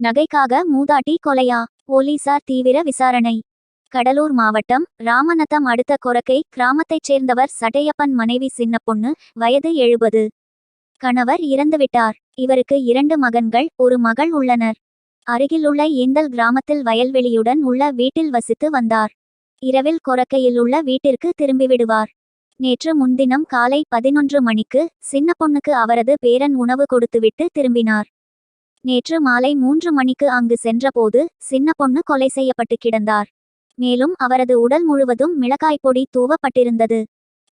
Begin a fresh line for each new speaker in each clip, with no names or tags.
நகைக்காக மூதாட்டி கொலையா? போலீசார் தீவிர விசாரணை. கடலூர் மாவட்டம் ராமநத்தம் அடுத்த கொரக்கை கிராமத்தைச் சேர்ந்தவர் சட்டையப்பன் மனைவி சின்ன பொண்ணு வயது எழுபது. கணவர் இறந்துவிட்டார். இவருக்கு இரண்டு மகன்கள் ஒரு மகள் உள்ளனர். அருகிலுள்ள ஏந்தல் கிராமத்தில் வயல்வெளியுடன் உள்ள வீட்டில் வசித்து வந்தார். இரவில் கொரக்கையில் உள்ள வீட்டிற்கு திரும்பிவிடுவார். நேற்று முன்தினம் காலை பதினொன்று மணிக்கு சின்ன பொண்ணுக்கு அவரது பேரன் உணவு கொடுத்துவிட்டு திரும்பினார். நேற்று மாலை மூன்று மணிக்கு அங்கு சென்றபோது சின்ன பொண்ணு கொலை செய்யப்பட்டு கிடந்தார். மேலும் அவரது உடல் முழுவதும் மிளகாய் பொடி தூவப்பட்டிருந்தது.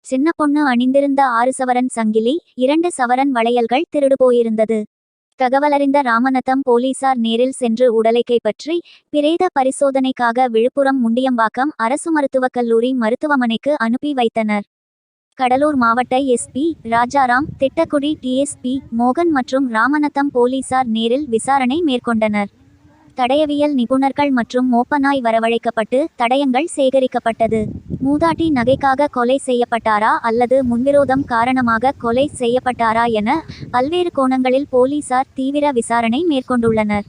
சின்ன பொண்ணு அணிந்திருந்த ஆறு சவரன் சங்கிலி இரண்டு சவரன் வளையல்கள் திருடு போயிருந்தது. தகவலறிந்த ராமநத்தம் போலீசார் நேரில் சென்று உடலை கைப்பற்றி பிரேத பரிசோதனைக்காக விழுப்புரம் முண்டியம்பாக்கம் அரசு மருத்துவக் கல்லூரி மருத்துவமனைக்கு அனுப்பி வைத்தனர். கடலூர் மாவட்ட எஸ்பி ராஜாராம் திட்டக்குடி டிஎஸ்பி மோகன் மற்றும் ராமநத்தம் போலீசார் நேரில் விசாரணை மேற்கொண்டனர். தடயவியல் நிபுணர்கள் மற்றும் மோப்பனாய் வரவழைக்கப்பட்டு தடயங்கள் சேகரிக்கப்பட்டது. மூதாட்டி நகைக்காக கொலை செய்யப்பட்டாரா அல்லது முன்விரோதம் காரணமாக கொலை செய்யப்பட்டாரா என பல்வேறு கோணங்களில் போலீசார் தீவிர விசாரணை மேற்கொண்டுள்ளனர்.